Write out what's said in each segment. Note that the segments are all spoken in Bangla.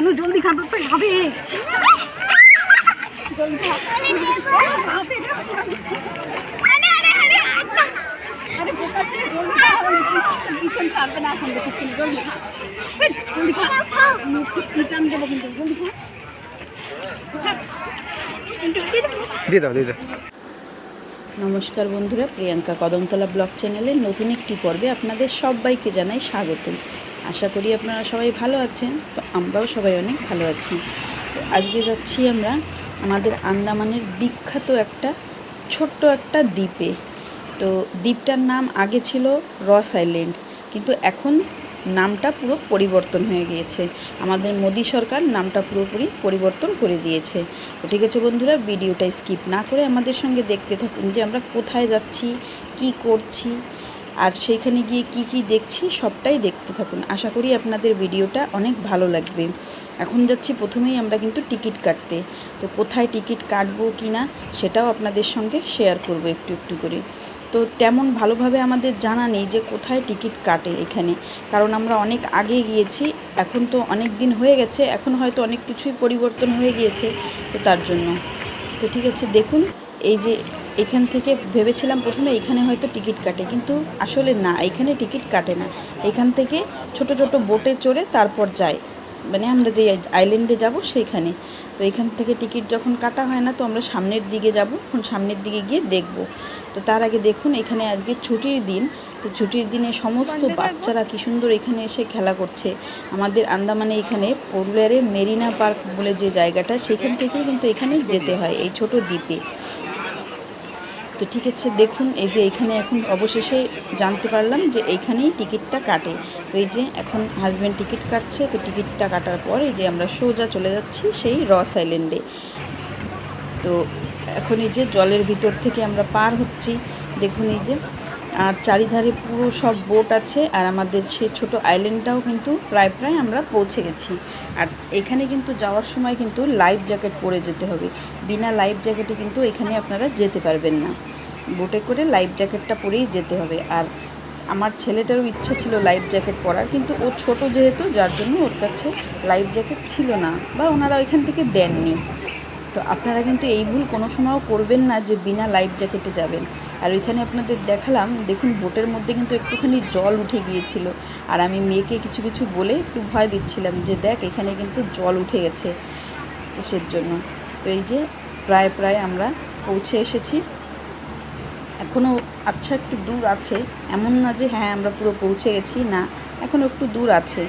আনু জলদি খা তোর তো খাবে। জলদি খা। আরে বোকা ছেলে, জলদি খা। ওই পিছন ছাড়বে না এখন জলদি খা। জলদি খা। মুখ দেবো কিন্তু জলদি খা। দিয়ে দাও দিয়ে দাও। নমস্কার বন্ধুরা প্রিয়াঙ্কা কদমতলা ব্লগ চ্যানেলের নতুন একটি পর্বে আপনাদের সবাইকে জানাই স্বাগতম। আশা করি আপনারা সবাই ভালো আছেন। তো আমরাও সবাই অনেক ভালো আছি। তো আজকে যাচ্ছি আমরা আমাদের আন্দামানের বিখ্যাত একটা ছোট্ট একটা দ্বীপে। তো দ্বীপটার নাম আগে ছিল রস আইল্যান্ড, কিন্তু এখন নামটা পুরো পরিবর্তন হয়ে গিয়েছে। আমাদের মোদী সরকার নামটা পুরোপুরি পরিবর্তন করে দিয়েছে। তো ঠিক আছে বন্ধুরা, ভিডিওটা স্কিপ না করে আমাদের সঙ্গে দেখতে থাকুন যে আমরা কোথায় যাচ্ছি, কি করছি। আর সেইখানে গিয়ে কি কি দেখছি সবটাই দেখতে থাকুন। আশা করি আপনাদের ভিডিওটা অনেক ভালো লাগবে। এখন যাচ্ছি প্রথমেই আমরা কিন্তু টিকিট কাটতে। তো কোথায় টিকিট কাটবো কি না সেটাও আপনাদের সঙ্গে শেয়ার করব একটু একটু করে। তো তেমন ভালোভাবে আমাদের জানা নেই যে কোথায় টিকিট কাটে এখানে। কারণ আমরা অনেক আগে গিয়েছি, এখন তো অনেক দিন হয়ে গেছে, এখন হয়তো অনেক কিছুই পরিবর্তন হয়ে গিয়েছে, তো তার জন্য। তো ঠিক আছে, দেখুন, এই যে এখান থেকে ভেবেছিলাম প্রথমে এখানে হয়তো টিকিট কাটে কিন্তু আসলে না এখানে টিকিট কাটে না। এখান থেকে ছোট ছোট বোটে চড়ে তারপর যায় মানে আমরা যে আইল্যান্ডে যাব সেইখানে। তো এখান থেকে টিকিট যখন কাটা হয় না তো আমরা সামনের দিকে যাব এখন সামনের দিকে গিয়ে দেখব। তো তার আগে দেখুন এখানে আজকে ছুটির দিন। তো ছুটির দিনে সমস্ত বাচ্চারা কি সুন্দর এখানে এসে খেলা করছে। আমাদের আন্দামানে এখানে পুরুলিয়ারে মেরিনা পার্ক বলে যে জায়গাটা সেখান থেকেই কিন্তু এখানে যেতে হয় এই ছোট দ্বীপে। তো ঠিক আছে, দেখুন, এই যে এখানে এখন অবশেষে জানতে পারলাম যে এইখানেই টিকিটটা কাটে। তো এই যে এখন হাজব্যান্ড টিকিট কাটছে, তো টিকিটটা কাটার পর এই যে আমরা সোজা চলে যাচ্ছি সেই রস আইল্যান্ডে তো এখন এই যে জলের ভিতর থেকে আমরা পার হচ্ছি, দেখুন এই যে। আর চারিধারে পুরো সব বোট আছে, আর আমাদের সে ছোট আইল্যান্ডটাও কিন্তু প্রায় প্রায় আমরা পৌঁছে গেছি। আর এখানে কিন্তু যাওয়ার সময় কিন্তু লাইফ জ্যাকেট পরে যেতে হবে। বিনা লাইফ জ্যাকেটে কিন্তু এখানে আপনারা যেতে পারবেন না। বোটে করে লাইফ জ্যাকেটটা পরেই যেতে হবে। আর আমার ছেলেটারও ইচ্ছা ছিল লাইফ জ্যাকেট পরার, কিন্তু ও ছোট যেহেতু, যার জন্য ওর কাছে লাইফ জ্যাকেট ছিল না বা ওনারা ওইখান থেকে দেননি। তো আপনারা কিন্তু এই ভুল কোনো সময়ও করবেন না যে বিনা লাইফ জ্যাকেটে যাবেন। আর ওইখানে আপনাদের দেখালাম, দেখুন বোটের মধ্যে কিন্তু একটুখানি জল উঠে গিয়েছিল। আর আমি মেয়েকে কিছু কিছু বলে একটু ভয় দিচ্ছিলাম যে দেখ, এখানে কিন্তু জল উঠে গেছে তো সের জন্য। তো এই যে প্রায় প্রায় আমরা পৌঁছে এসেছি। এখনও আচ্ছা একটু দূর আছে। এমন না যে হ্যাঁ আমরা পুরো পৌঁছে গেছি, না এখনও একটু দূর আছে।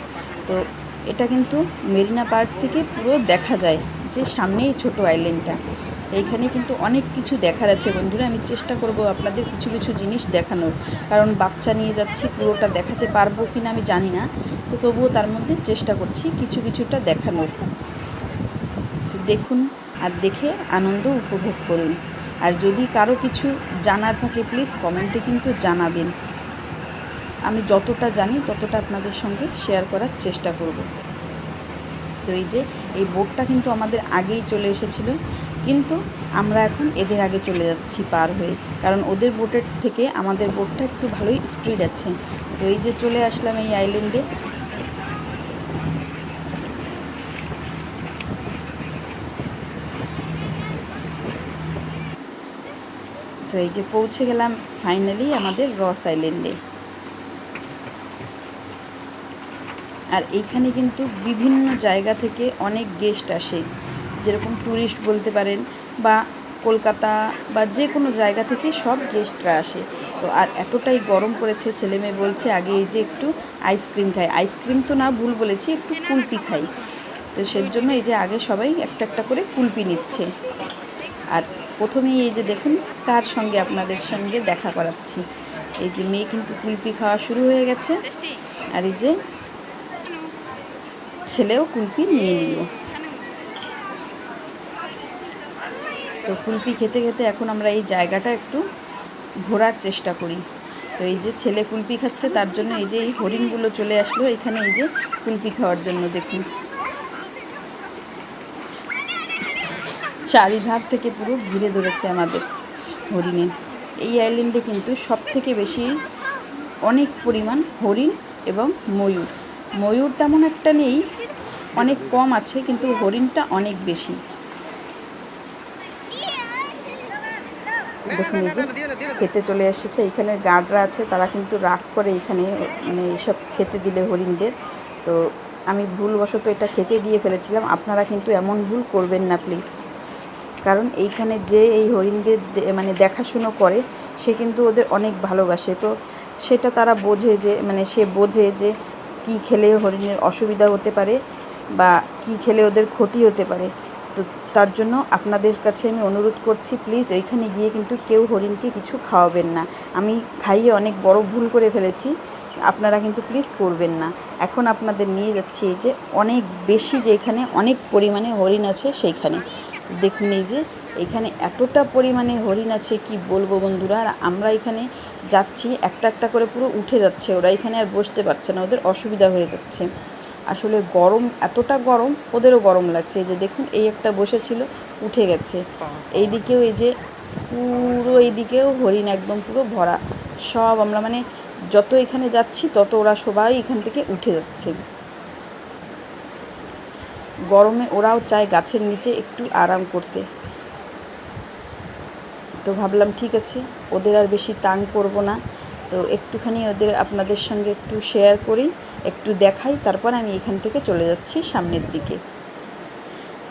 তো এটা কিন্তু মেরিনা পার্ক থেকে পুরো দেখা যায়, যে সামনেই ছোট আইল্যান্ডটা। এইখানে কিন্তু অনেক কিছু দেখার আছে, বন্ধুরা। আমি চেষ্টা করব আপনাদের কিছু কিছু জিনিস দেখানোর। কারণ বাচ্চা নিয়ে যাচ্ছি, পুরোটা দেখাতে পারব কি না আমি জানি না। তো তবুও তার মধ্যে চেষ্টা করছি কিছু, কিছুটা দেখানোর। দেখুন আর দেখে আনন্দ উপভোগ করুন। আর যদি কারও কিছু জানার থাকে প্লিজ কমেন্টে কিন্তু জানাবেন। আমি যতটা জানি, ততটা আপনাদের সঙ্গে শেয়ার করার চেষ্টা করব। তো এই যে, এই বোটটা কিন্তু আমাদের আগেই চলে এসেছিল, কিন্তু আমরা এখন এদের আগে চলে যাচ্ছি পার হয়ে। কারণ ওদের বোটের থেকে আমাদের বোটটা একটু ভালোই স্পিড আছে। তো এই যে চলে আসলাম এই আইল্যান্ডে তো এই যে পৌঁছে গেলাম ফাইনালি আমাদের রস আইল্যান্ডে আর এইখানে কিন্তু বিভিন্ন জায়গা থেকে অনেক গেস্ট আসে, যেরকম ট্যুরিস্ট বলতে পারেন বা কলকাতা বা যে কোনো জায়গা থেকে সব গেস্টরা আসে। তো আর এতটাই গরম পড়েছে, ছেলে মেয়ে বলছে আগে এই যে একটু আইসক্রিম খাই। আইসক্রিম তো না ভুল বলেছি, একটু কুলপি খাই। তো সেই জন্য এই যে আগে সবাই একটা একটা করে কুলপি নিচ্ছে। প্রথমেই এই যে দেখুন, কার সঙ্গে আপনাদের সঙ্গে দেখা করাচ্ছি। এই যে মেয়ে কিন্তু কুলপি খাওয়া শুরু হয়ে গেছে। আর এই যে ছেলেও কুলপি নিয়ে নিল। তো কুলপি খেতে খেতে এখন আমরা এই জায়গাটা একটু ঘোরার চেষ্টা করি। তো এই যে ছেলে কুলপি খাচ্ছে, তার জন্য এই যে এই হরিণগুলো চলে আসলো। এখানে এই যে কুলপি খাওয়ার জন্য দেখুন। চারিধার থেকে পুরো ঘিরে ধরেছে আমাদের হরিণে। এই আইল্যান্ডে কিন্তু সব থেকে বেশি অনেক পরিমাণ হরিণ এবং ময়ূর। ময়ূর তেমন একটা নেই, অনেক কম আছে, কিন্তু হরিণটা অনেক বেশি। দেখুন এই যে খেতে চলে এসেছে, এখানে গার্ডরা আছে, তারা কিন্তু রাগ করে এখানে মানে এইসব খেতে দিলে হরিণদের। তো আমি ভুলবশত এটা খেতে দিয়ে ফেলেছিলাম, আপনারা কিন্তু এমন ভুল করবেন না, প্লিজ। কারণ এইখানে যে এই হরিণদের মানে দেখাশুনো করে, সে কিন্তু ওদের অনেক ভালোবাসে। তো সেটা তারা বোঝে যে মানে সে বোঝে যে কি খেলে হরিণের অসুবিধা হতে পারে বা কি খেলে ওদের ক্ষতি হতে পারে। তো তার জন্য আপনাদের কাছে আমি অনুরোধ করছি, প্লিজ ওইখানে গিয়ে কিন্তু কেউ হরিণকে কিছু খাওয়াবেন না। আমি খাইয়ে অনেক বড় ভুল করে ফেলেছি, আপনারা কিন্তু প্লিজ করবেন না। এখন আপনাদের নিয়ে যাচ্ছি যে অনেক বেশি যে এখানে অনেক পরিমাণে হরিণ আছে সেইখানে। দেখুন এই যে এখানে এতটা পরিমাণে হরিণ আছে কি বলব বন্ধুরা? আর আমরা এখানে যাচ্ছি একটা একটা করে পুরো উঠে যাচ্ছে ওরা এখানে আর বসতে পারছে না ওদের অসুবিধা হয়ে যাচ্ছে। আসলে গরম এতটা গরম ওদেরও গরম লাগছে। এই যে দেখুন এই একটা বসেছিল উঠে গেছে। এইদিকেও এই যে পুরো এইদিকেও হরিণ একদম পুরো ভরা। সব আমরা মানে যত এখানে যাচ্ছি তত ওরা সবাই এখান থেকে উঠে যাচ্ছে। গরমে ওরাও চায় গাছের নিচে একটু আরাম করতে। তো ভাবলাম, ঠিক আছে, ওদের আর বেশি তাং করব না। তো একটুখানি ওদের আপনাদের সঙ্গে একটু শেয়ার করি, একটু দেখাই, তারপর আমি এখান থেকে চলে যাচ্ছি সামনের দিকে।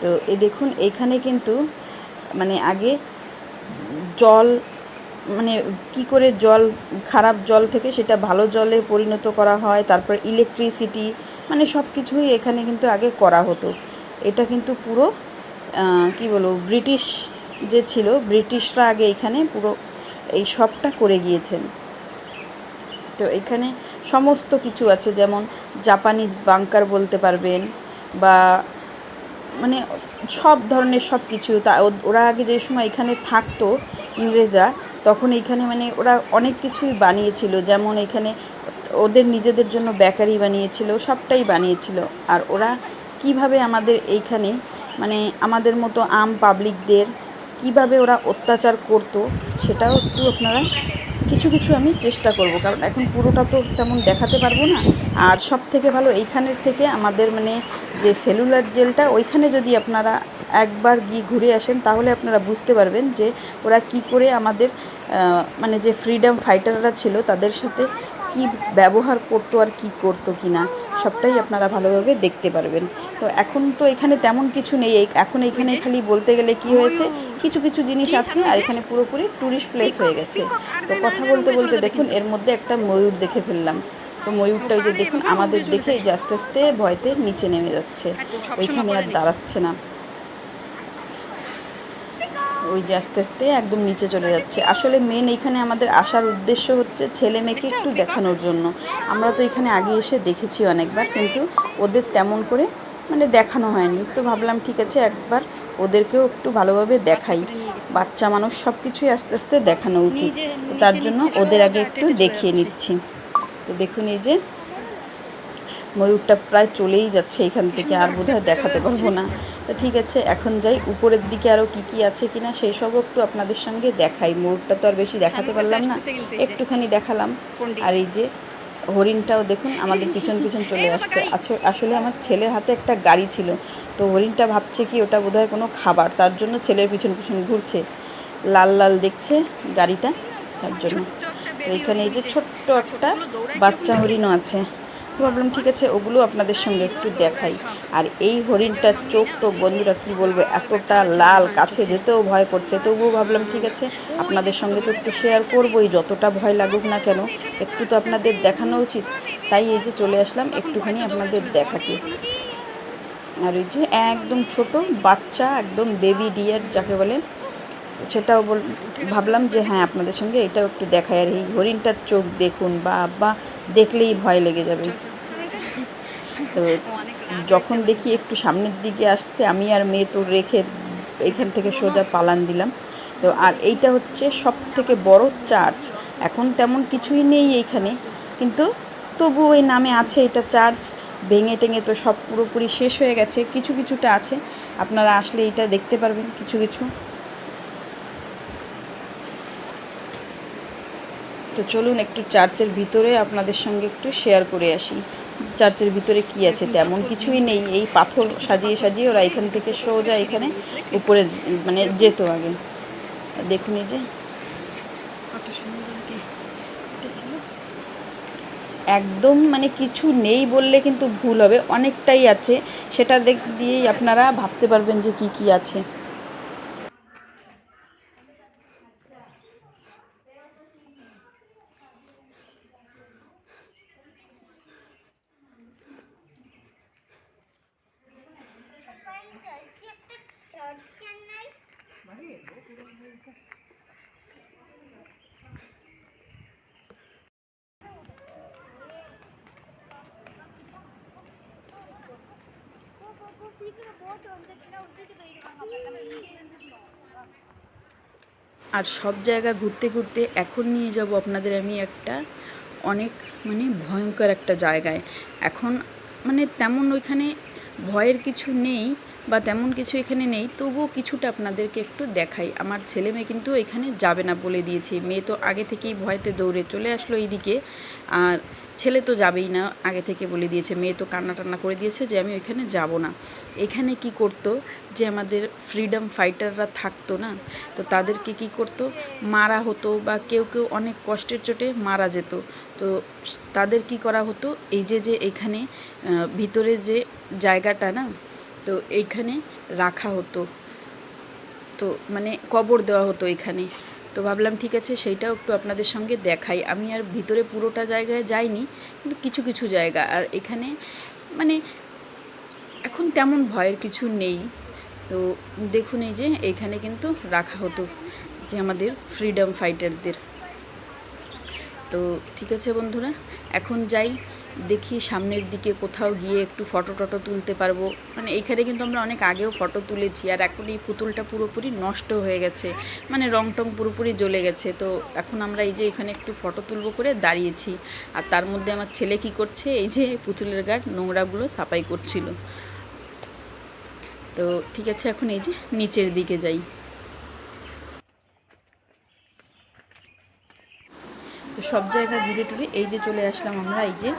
তো এ দেখুন এইখানে কিন্তু মানে আগে জল মানে কি করে জল, খারাপ জল থেকে সেটা ভালো জলে পরিণত করা হয়, তারপর ইলেকট্রিসিটি মানে সব কিছুই এখানে কিন্তু আগে করা হতো। এটা কিন্তু পুরো কি বলব, ব্রিটিশ যে ছিল, ব্রিটিশরা আগে এখানে পুরো এই সবটা করে গিয়েছেন। তো এখানে সমস্ত কিছু আছে, যেমন জাপানিজ বাংকার বলতে পারবেন বা মানে সব ধরনের সব কিছু। তা ওরা আগে যে সময় এখানে থাকতো ইংরেজরা, তখন এখানে মানে ওরা অনেক কিছুই বানিয়েছিল। যেমন এখানে ওদের নিজেদের জন্য বেকারি বানিয়েছিল, সবটাই বানিয়েছিল। আর ওরা কীভাবে আমাদের এইখানে মানে আমাদের মতো আম পাবলিকদের কীভাবে ওরা অত্যাচার করতো, সেটাও একটু আপনারা কিছু কিছু আমি চেষ্টা করব। কারণ এখন পুরোটা তো তেমন দেখাতে পারব না। আর সব থেকে ভালো এইখানের থেকে আমাদের মানে যে সেলুলার জেলটা, ওইখানে যদি আপনারা একবার গিয়ে ঘুরে আসেন, তাহলে আপনারা বুঝতে পারবেন যে ওরা কি করে আমাদের মানে যে ফ্রিডম ফাইটাররা ছিল, তাদের সাথে কি ব্যবহার করতো আর কি করতো কি না সবটাই আপনারা ভালোভাবে দেখতে পারবেন। তো এখন তো এখানে তেমন কিছু নেই। এখন এখানে খালি বলতে গেলে কি হয়েছে, কিছু কিছু জিনিস আছে আর এখানে পুরোপুরি ট্যুরিস্ট প্লেস হয়ে গেছে। তো কথা বলতে বলতে দেখুন, এর মধ্যে একটা ময়ূর দেখে ফেললাম। তো ময়ূরটা ওই যে দেখুন, আমাদের দেখে যে আস্তে আস্তে ভয়তে নিচে নেমে যাচ্ছে। ওইখানে আর দাঁড়াচ্ছে না। ওই যে আস্তে আস্তে একদম নিচে চলে যাচ্ছে। আসলে মেন এইখানে আমাদের আসার উদ্দেশ্য হচ্ছে ছেলে মেয়েকে একটু দেখানোর জন্য। আমরা তো এখানে আগে এসে দেখেছি অনেকবার, কিন্তু ওদের তেমন করে মানে দেখানো হয়নি। তো ভাবলাম ঠিক আছে, একবার ওদেরকেও একটু ভালোভাবে দেখাই। বাচ্চা মানুষ সব কিছুই আস্তে আস্তে দেখানো উচিত। তার জন্য ওদের আগে একটু দেখিয়ে নিচ্ছি। তো দেখুন এই যে ময়ূরটা প্রায় চলেই যাচ্ছে এখান থেকে, আর বোধহয় দেখাতে পারব না। তো ঠিক আছে এখন যাই উপরের দিকে আরও কী কী আছে কিনা সেই সব একটু আপনাদের সঙ্গে দেখাই। ময়ূরটা তো আর বেশি দেখাতে পারলাম না। একটুখানি দেখালাম। আর এই যে হরিণটাও দেখুন আমাদের পিছন পিছন চলে আসছে। আস- আসলে আমার ছেলের হাতে একটা গাড়ি ছিল। তো হরিণটা ভাবছে কি ওটা বোধহয় কোনো খাবার। তার জন্য ছেলের পিছন পিছন ঘুরছে। লাল লাল দেখছে গাড়িটা তার জন্য। তো এখানে এই যে ছোট্ট একটা বাচ্চা হরিণও আছে। ভাবলাম ঠিক আছে, ওগুলো আপনাদের সঙ্গে একটু দেখাই। আর এই হরিণটার চোখ টোক বন্ধুরা কী বলব, এতটা লাল, কাছে যেতেও ভয় করছে, তবুও ভাবলাম ঠিক আছে, আপনাদের সঙ্গে তো একটু শেয়ার করবোই, যতটা ভয় লাগুক না কেন, একটু তো আপনাদের দেখানো উচিত। তাই এই যে চলে আসলাম, একটুখানি আপনাদের দেখাতে। আর এই যে একদম ছোট বাচ্চা, একদম বেবি ডিয়ার যাকে বলে, সেটাও বল ভাবলাম যে হ্যাঁ আপনাদের সঙ্গে এটাও একটু দেখাই। আর এই হরিণটার চোখ দেখুন বা বা দেখলেই ভয় লেগে যাবে। তো যখন দেখি একটু সামনের দিকে আসছে আমি আর মেয়ে তো রেখে এখান থেকে সোজা পালান দিলাম। তো আর এইটা হচ্ছে সব থেকে বড় চার্চ। এখন তেমন কিছুই নেই এইখানে কিন্তু তবু ওই নামে আছে এটা চার্চ। ভেঙে টেঙে তো সব পুরোপুরি শেষ হয়ে গেছে কিছু কিছুটা আছে। আপনারা আসলে এটা দেখতে পারবেন কিছু কিছু। তো চলুন একটু চার্চের ভিতরে আপনাদের সঙ্গে একটু শেয়ার করে আসি চার্চের ভিতরে কি আছে তেমন কিছুই নেই। এই পাথর সাজিয়ে সাজিয়ে ওরা এখান থেকে সোজা এখানে উপরে মানে যেত আগে। দেখুন এই যে। একদম মানে কিছু নেই বললে কিন্তু ভুল হবে। অনেকটাই আছে। সেটা দেখ দিয়েই আপনারা ভাবতে পারবেন যে কি কি আছে। আর সব জায়গা ঘুরতে ঘুরতে এখন নিয়ে যাব আপনাদের আমি একটা অনেক মানে ভয়ঙ্কর একটা জায়গায়। এখন মানে তেমন ওইখানে ভয়ের কিছু নেই। বা তেমন কিছু এখানে নেই। তবুও কিছুটা আপনাদেরকে একটু দেখাই। আমার ছেলে মেয়ে কিন্তু এখানে যাবে না বলে দিয়েছে। মেয়ে তো আগে থেকেই ভয়তে দৌড়ে চলে আসলো এইদিকে। আর ছেলে তো যাবেই না আগে থেকে বলে দিয়েছে। মেয়ে তো কান্না টান্না করে দিয়েছে যে আমি ওইখানে যাব না। এখানে কি করতো যে আমাদের ফ্রিডম ফাইটাররা থাকতো না, তো তাদেরকে কি করতো? মারা হতো বা কেউ কেউ অনেক কষ্টের চোটে মারা যেত। তো তাদের কি করা হতো? এই যে যে এখানে ভিতরে যে জায়গাটা না তো এইখানে রাখা হতো। তো মানে কবর দেওয়া হতো এখানে তো ভাবলাম, ঠিক আছে, সেইটাও একটু আপনাদের সঙ্গে দেখাই। আমি আর ভিতরে পুরোটা জায়গায় যাইনি, কিন্তু কিছু কিছু জায়গা। আর এখানে মানে এখন তেমন ভয়ের কিছু নেই। তো দেখুন এই যে, এখানে কিন্তু রাখা হতো যে আমাদের ফ্রিডম ফাইটারদের তো ঠিক আছে বন্ধুরা, এখন যাই। দেখি সামনের দিকে কোথাও গিয়ে একটু ফটো টটো তুলতে পারব। মানে এইখানে কিন্তু আমরা অনেক আগেও ফটো তুলেছি আর এখন এই পুতুলটা পুরোপুরি নষ্ট হয়ে গেছে। মানে রং টং পুরোপুরি জ্বলে গেছে। তো এখন আমরা এই যে এখানে একটু ফটো তুলবো করে দাঁড়িয়েছি। আর তার মধ্যে আমার ছেলে কি করছে? এই যে পুতুলের গাঢ় নোংরাগুলো সাফাই করছিল। তো ঠিক আছে, এখন এই যে নিচের দিকে যাই। তো সব জায়গা ঘুরে টুরে এই যে চলে আসলাম আমরা এই যে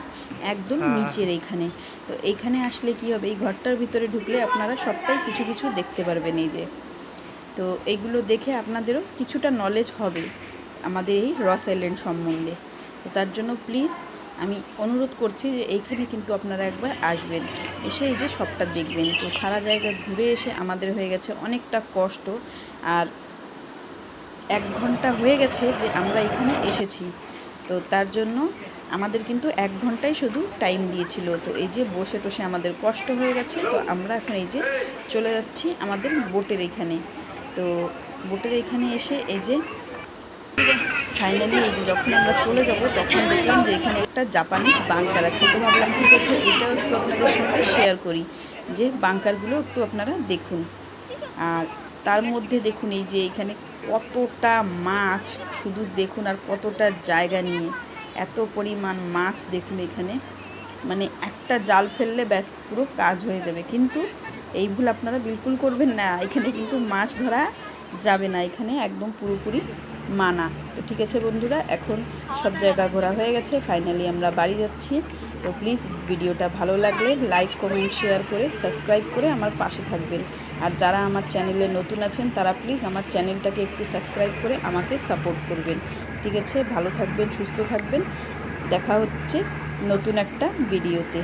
একদম নিচের এইখানে। তো এইখানে আসলে কি হবে এই ঘরটার ভিতরে ঢুকলে আপনারা সবটাই কিছু কিছু দেখতে পারবেন এই যে। তো এইগুলো দেখে আপনাদেরও কিছুটা নলেজ হবে আমাদের এই রস আইল্যান্ড সম্বন্ধে। তো তার জন্য প্লিজ আমি অনুরোধ করছি যে এইখানে কিন্তু আপনারা একবার আসবেন। এসে এই যে সবটা দেখবেন। তো সারা জায়গা ঘুরে এসে আমাদের হয়ে গেছে অনেকটা কষ্ট। আর এক ঘণ্টা হয়ে গেছে যে আমরা এখানে এসেছি। তো তার জন্য আমাদের কিন্তু এক ঘন্টাই শুধু টাইম দিয়েছিল। তো এই যে বসে টসে আমাদের কষ্ট হয়ে গেছে, তো আমরা এখন এই যে চলে যাচ্ছি আমাদের বোটের এখানে। তো বোটের এখানে এসে এই যে ফাইনালি এই যে যখন আমরা চলে যাব, তখন দেখলাম যে এখানে একটা জাপানিজ বাংকার আছে। তো ভাবলাম, ঠিক আছে, এটাও একটু আপনাদের সঙ্গে শেয়ার করি যে বাংকারগুলো একটু আপনারা দেখুন। আর তার মধ্যে দেখুন এই যে এখানে কতটা মাছ, শুধু দেখুন আর কতটা জায়গা নিয়ে, এত পরিমাণ মাছ দেখুন এখানে। মানে একটা জাল ফেললে ব্যাস পুরো কাজ হয়ে যাবে। কিন্তু এই ভুল আপনারা বিলকুল করবেন না। এখানে কিন্তু মাছ ধরা যাবে না। এখানে একদম পুরোপুরি মানা। তো ঠিক আছে বন্ধুরা, এখন সব জায়গা ঘোরা হয়ে গেছে। ফাইনালি আমরা বাড়ি যাচ্ছি। তো প্লিজ ভিডিওটা ভালো লাগলে লাইক কমেন্ট শেয়ার করে সাবস্ক্রাইব করে আমার পাশে থাকবেন। আর যারা আমার চ্যানেলে নতুন আছেন, তারা প্লিজ আমার চ্যানেলটাকে একটু সাবস্ক্রাইব করে আমাকে সাপোর্ট করবেন। ঠিক আছে? ভালো থাকবেন, সুস্থ থাকবেন। দেখা হচ্ছে নতুন একটা ভিডিওতে